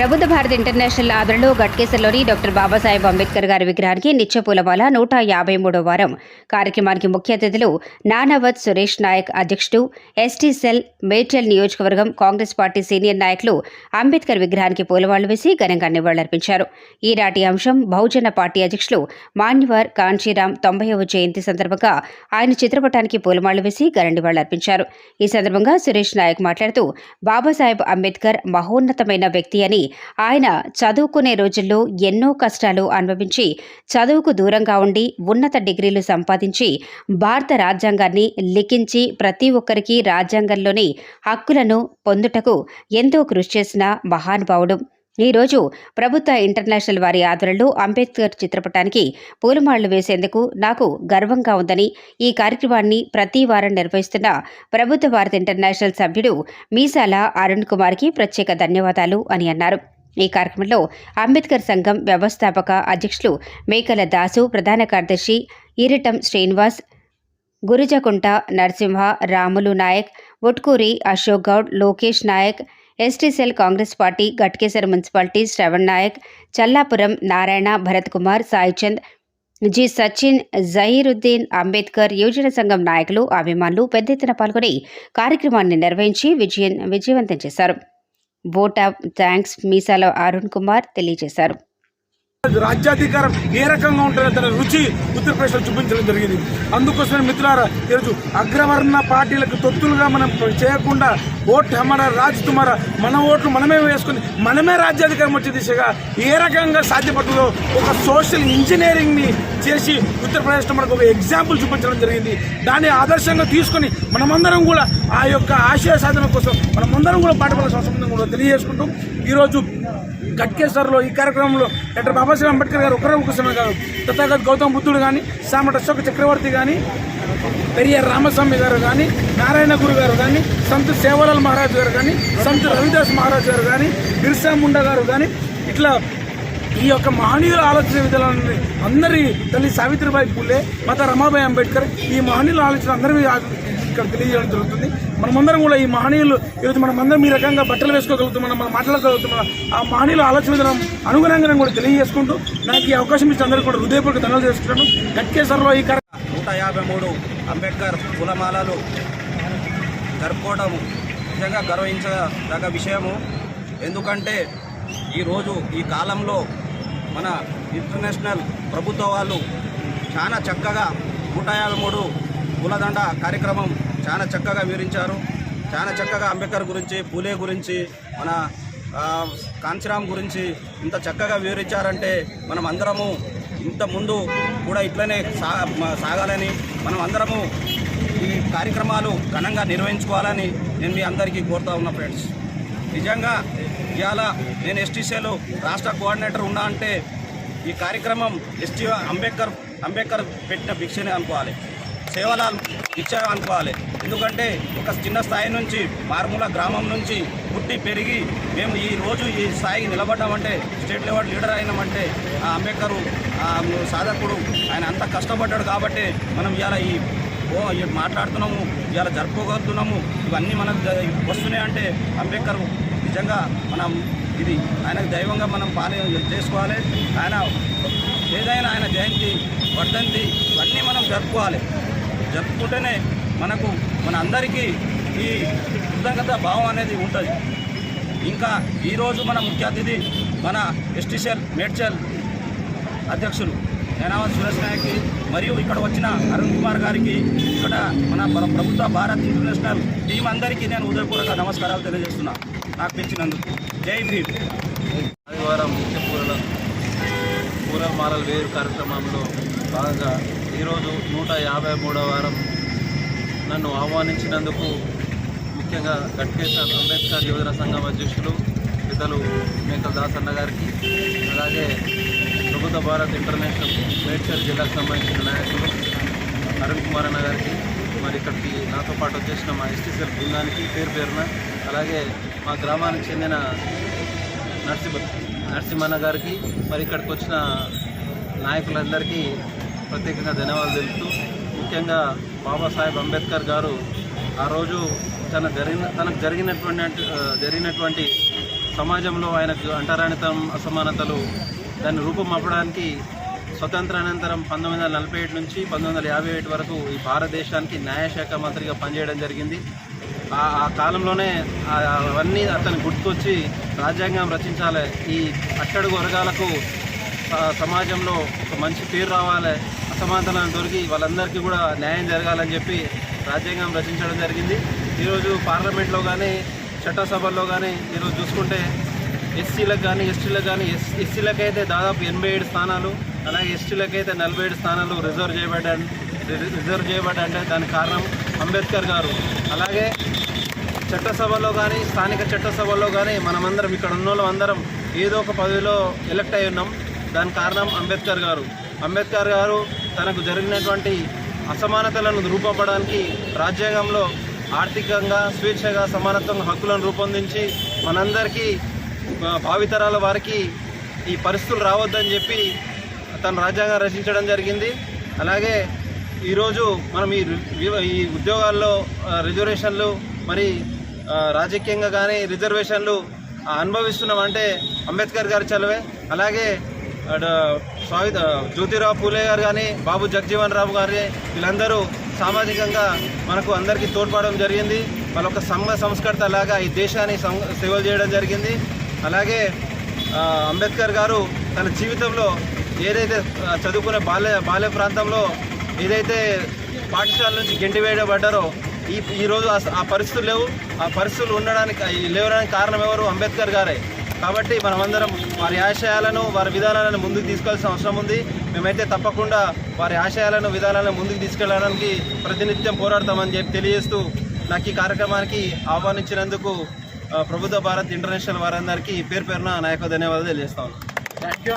Prabuddha Bharat international ఆదరణలో గట్కేసర్లోని doctor Babasaheb Ambedkar గారి విగ్రహానికి నిత్యపూలమాల నూట యాభై మూడో వారం. కార్యక్రమానికి ముఖ్య అతిథులు నానావత్ సురేష్ నాయక్ అధ్యక్షుడు ఎస్టీ సెల్ మేడ్చల్ నియోజకవర్గం కాంగ్రెస్ పార్టీ సీనియర్ నాయకులు అంబేద్కర్ విగ్రహానికి పూలమాలలు వేసి ఘనంగా నివాళులర్పించారు. ఈనాటి అంశం బహుజన పార్టీ అధ్యక్షులు మాన్యవర్ కాంచీరామ్ తొంభైవ జయంతి సందర్భంగా ఆయన చిత్రపటానికి పూలమాలలు వేసి ఘన నివాళులర్పించారు. ఈ సందర్భంగా సురేష్ నాయక్ మాట్లాడుతూ బాబాసాహెబ్ అంబేద్కర్ మహోన్నతమైన వ్యక్తి అని ఆయన చదువుకునే రోజుల్లో ఎన్నో కష్టాలు అనుభవించి చదువుకు దూరంగా ఉండి ఉన్నత డిగ్రీలు సంపాదించి భారత రాజ్యాంగాన్ని లిఖించి ప్రతి ఒక్కరికి రాజ్యాంగంలోని హక్కులను పొందుటకు ఎంతో కృషి చేసిన మహానుభావుడు. ఈరోజు ప్రభుత్వ ఇంటర్నేషనల్ వారి ఆధ్వర్యంలో అంబేద్కర్ చిత్రపటానికి పూలమాళ్ళు వేసేందుకు నాకు గర్వంగా ఉందని ఈ కార్యక్రమాన్ని ప్రతి వారం నిర్వహిస్తున్న ప్రభుత్వ భారత్ ఇంటర్నేషనల్ సభ్యుడు మీసాల అరుణ్ కుమార్కి ప్రత్యేక ధన్యవాదాలు అని అన్నారు. ఈ కార్యక్రమంలో అంబేద్కర్ సంఘం వ్యవస్థాపక అధ్యక్షులు మేకల దాసు ప్రధాన కార్యదర్శి Iritam Srinivas Gurujakunta Narasimha Ramulu Naik Utkuri Ashok Goud Lokesh Naik ST cell Congress party Ghatkeshwar municipality Shravan Naik Challapuram Narayana Bharat Kumar Saichand G Sachin Zahiruddin Ambedkar యువజన సంఘం నాయకులు అభిమానులు పెద్ద ఎత్తున పాల్గొని కార్యక్రమాన్ని నిర్వహించి విజయం విజయవంతం చేశారు. Vote of thanks Meesala Arun Kumar తెలియజేశారు. రాజ్యాధికారం ఏ రకంగా ఉంటుందో తన రుచి ఉత్తరప్రదేశ్లో చూపించడం జరిగింది. అందుకోసమే మిత్రులారా ఈరోజు అగ్రవర్ణ పార్టీలకు తొత్తులుగా మనం చేయకుండా ఓట్ హమారా రాజ్ తుమారా మన ఓట్లు మనమే వేసుకుని మనమే రాజ్యాధికారం వచ్చే దిశగా ఏ రకంగా సాధ్యపడుతుందో ఒక సోషల్ ఇంజనీరింగ్ని చేసి ఉత్తరప్రదేశ్లో మనకు ఒక ఎగ్జాంపుల్ చూపించడం జరిగింది. దాన్ని ఆదర్శంగా తీసుకొని మనమందరం కూడా ఆ యొక్క ఆశయ సాధన కోసం మనమందరం కూడా పాటుపడాల్సిన అవసరం కూడా తెలియజేసుకుంటూ ఈరోజు గట్కేశ్వర్లో ఈ కార్యక్రమంలో డాక్టర్ బాబాసాహెబ్ అంబేద్కర్ గారు ఒకరే ఒకసమే కాదు. తథాగత్ గౌతమ్ బుద్ధుడు కానీ సామట అశోక చక్రవర్తి కానీ పెరియార్ రామస్వామి గారు కానీ నారాయణ గురు గారు కానీ సంత్ సేవలాల్ మహారాజు గారు కానీ సంత్ రవిదాస్ మహారాజ్ గారు కానీ బిర్సా ముండా గారు కానీ ఇట్లా ఈ యొక్క మహనీయుల ఆలోచన విధానాన్ని అందరి తల్లి సావిత్రిబాయి పూలే మాత రమాబాయి అంబేద్కర్ ఈ మహనీయుల ఆలోచన అందరి ఇక్కడ తెలియజేయడం జరుగుతుంది. మనమందరం కూడా ఈ మహనీయులు ఈరోజు మనం అందరం ఈ రకంగా బట్టలు వేసుకోగలుగుతున్నాం మనం మాట్లాడగలుగుతున్నాం ఆ మహనీయుల ఆలోచన విధానం అనుగుణంగా కూడా తెలియజేసుకుంటూ నాకు ఈ అవకాశం ఇచ్చిన అందరికీ కూడా హృదయపూర్వక ధనాలు చేసుకుంటాను గట్కేశ్వర్లో ఈ కార్యక్రమం నూట యాభై మూడు అంబేద్కర్ కులమాలలు జరుపుకోవడం నిజంగా గర్వించదగ్గ విషయము. ఎందుకంటే ఈరోజు ఈ కాలంలో మన ఇంటర్నేషనల్ ప్రభుత్వ వాళ్ళు చాలా చక్కగా నూట యాభై మూడు కులదండ కార్యక్రమం చాలా చక్కగా వివరించారు. చాలా చక్కగా అంబేద్కర్ గురించి పూలే గురించి మన కాంచీరామ్ గురించి ఇంత చక్కగా వివరించారంటే మనం అందరము ఇంత ముందు కూడా ఇట్లనే సా సాగాలని మనం అందరము ఈ కార్యక్రమాలు ఘనంగా నిర్వహించుకోవాలని నేను మీ అందరికీ కోరుతా ఉన్నా ఫ్రెండ్స్. నిజంగా ఇవాళ నేను ఎస్టీసీలో రాష్ట్ర కోఆర్డినేటర్ ఉన్నా అంటే ఈ కార్యక్రమం ఎస్టీ అంబేద్కర్ అంబేద్కర్ పెట్టిన భిక్షనే అనుకోవాలి. సేవలు ఇచ్చామనుకోవాలి అనుకోవాలి ఎందుకంటే ఒక చిన్న స్థాయి నుంచి మారుమూల గ్రామం నుంచి పుట్టి పెరిగి మేము ఈ రోజు ఈ స్థాయికి నిలబడ్డామంటే స్టేట్ లెవెల్ లీడర్ అయినామంటే ఆ అంబేద్కర్ సాధకుడు ఆయన అంత కష్టపడ్డాడు కాబట్టి మనం ఇవాళ ఈ ఓ మాట్లాడుతున్నాము ఇవాళ జరుపుకోగలుగుతున్నాము. ఇవన్నీ మనకు వస్తున్నాయి అంటే అంబేద్కర్ నిజంగా మనం ఇది ఆయనకు దైవంగా మనం పాలన చేసుకోవాలి. ఆయన ఏదైనా ఆయన జయంతి వర్ధంతి ఇవన్నీ మనం జరుపుకోవాలి. జరుపుకుంటేనే మనకు మన అందరికీ ఈ కృతజ్ఞత భావం అనేది ఉంటుంది. ఇంకా ఈరోజు మన ముఖ్య అతిథి మన ఎస్టీసీఎల్ మేడ్చల్ అధ్యక్షులు నేనావత్ సురేష్ నాయక్కి మరియు ఇక్కడ వచ్చిన అరుణ్ కుమార్ గారికి ఇక్కడ మన ప్రభుత్వ భారత్ ఇంటర్నేషనల్ టీం అందరికీ నేను ఉదయపూర్వక నమస్కారాలు తెలియజేస్తున్నా. నాకు పిలిచినందుకు. జై భీమ్. ఆదివారం ముఖ్య పూల వేరు కార్యక్రమంలో భాగంగా ఈరోజు నూట యాభై మూడవ వారం నన్ను ఆహ్వానించినందుకు ముఖ్యంగా గట్కేశ్వర్ అంబేద్కర్ యువజన సంఘం అధ్యక్షులు పెద్దలు మేకల్ దాసన్న గారికి అలాగే ప్రభుత్వ భారత్ ఇంటర్నేషనల్ మేడ్చల్ జిల్లాకు సంబంధించిన నాయకులు అరుణ్ కుమార్ అన్న గారికి మరి ఇక్కడికి నాతో పాటు వచ్చేసిన మా ఎస్టీసీఎల్ బృందానికి పేరు పేరున అలాగే మా గ్రామానికి చెందిన నరసింహ నరసింహన్న గారికి మరి ఇక్కడికి వచ్చిన నాయకులందరికీ ప్రత్యేకంగా ధన్యవాదాలు తెలుపుతూ ముఖ్యంగా బాబాసాహెబ్ అంబేద్కర్ గారు ఆ రోజు తన జరిగిన తనకు జరిగినటువంటి జరిగినటువంటి సమాజంలో ఆయనకు అంటరానితం అసమానతలు దాన్ని రూపుమాపడానికి స్వతంత్రానంతరం పంతొమ్మిది వందల నలభై ఏడు నుంచి పంతొమ్మిది వందల యాభై ఏడు వరకు ఈ భారతదేశానికి న్యాయశాఖ మంత్రిగా పనిచేయడం జరిగింది. ఆ కాలంలోనే అవన్నీ అతను గుర్తుకొచ్చి రాజ్యాంగం రచించాలి. ఈ అట్టడుగు వర్గాలకు సమాజంలో ఒక మంచి పేరు రావాలి. అసమానతలను దొరికి వాళ్ళందరికీ కూడా న్యాయం జరగాలని చెప్పి రాజ్యాంగం రచించడం జరిగింది. ఈరోజు పార్లమెంట్లో కానీ చట్టసభల్లో కానీ ఈరోజు చూసుకుంటే ఎస్సీలకు కానీ ఎస్టీలకు కానీ ఎస్ ఎస్సీలకు అయితే దాదాపు ఎనభై ఏడు స్థానాలు అలాగే ఎస్టీలకు అయితే నలభై ఏడు స్థానాలు రిజర్వ్ చేయబడ్డా రిజర్వ్ చేయబడ్డా అంటే దానికి కారణం అంబేద్కర్ గారు. అలాగే చట్టసభలో కానీ స్థానిక చట్టసభలో కానీ మనమందరం ఇక్కడ ఉన్న వాళ్ళందరం ఏదో ఒక పదవిలో ఎలక్ట్ అయి ఉన్నాం. దాని కారణం అంబేద్కర్ గారు. అంబేద్కర్ గారు తనకు జరిగినటువంటి అసమానతలను రూపొందడానికి రాజ్యాంగంలో ఆర్థికంగా స్వేచ్ఛగా సమానత్వంగా హక్కులను రూపొందించి మనందరికీ భావితరాల వారికి ఈ పరిస్థితులు రావద్దని చెప్పి తను రాజ్యాంగం రచించడం జరిగింది. అలాగే ఈరోజు మనం ఈ ఈ ఉద్యోగాల్లో రిజర్వేషన్లు మరి రాజకీయంగా కానీ రిజర్వేషన్లు అనుభవిస్తున్నాం అంటే అంబేద్కర్ గారి చలవే. అలాగే స్వామి జ్యోతిరావు పూలే గారు కానీ బాబు జగజీవన్ రావు గారి వీళ్ళందరూ సామాజికంగా మనకు అందరికీ తోడ్పడడం జరిగింది. వాళ్ళ ఒక సంఘ సంస్కర్త లాగా ఈ దేశాన్ని సం- సేవలు చేయడం జరిగింది. అలాగే అంబేద్కర్ గారు తన జీవితంలో ఏదైతే చదువుకునే బాల్య బాల్య ప్రాంతంలో ఏదైతే పాఠశాల నుంచి గెంటి వేయబడ్డారో ఈ ఈరోజు ఆ- ఆ పరిస్థితులు లేవు. ఆ పరిస్థితులు ఉండడానికి లేవడానికి కారణం ఎవరు? అంబేద్కర్ గారే. కాబట్టి మనమందరం వారి ఆశయాలను వారి విధానాలను ముందుకు తీసుకోవాల్సిన అవసరం ఉంది. మేమైతే తప్పకుండా వారి ఆశయాలను విధానాలను ముందుకు తీసుకెళ్ళడానికి ప్రతినిత్యం పోరాడతామని చెప్పి తెలియజేస్తూ నాకు ఈ కార్యక్రమానికి ఆహ్వానించినందుకు ప్రభుత్వ భారత్ ఇంటర్నేషనల్ వారందరికీ పేరు పేరున నా యొక్క ధన్యవాదాలు తెలియజేస్తాను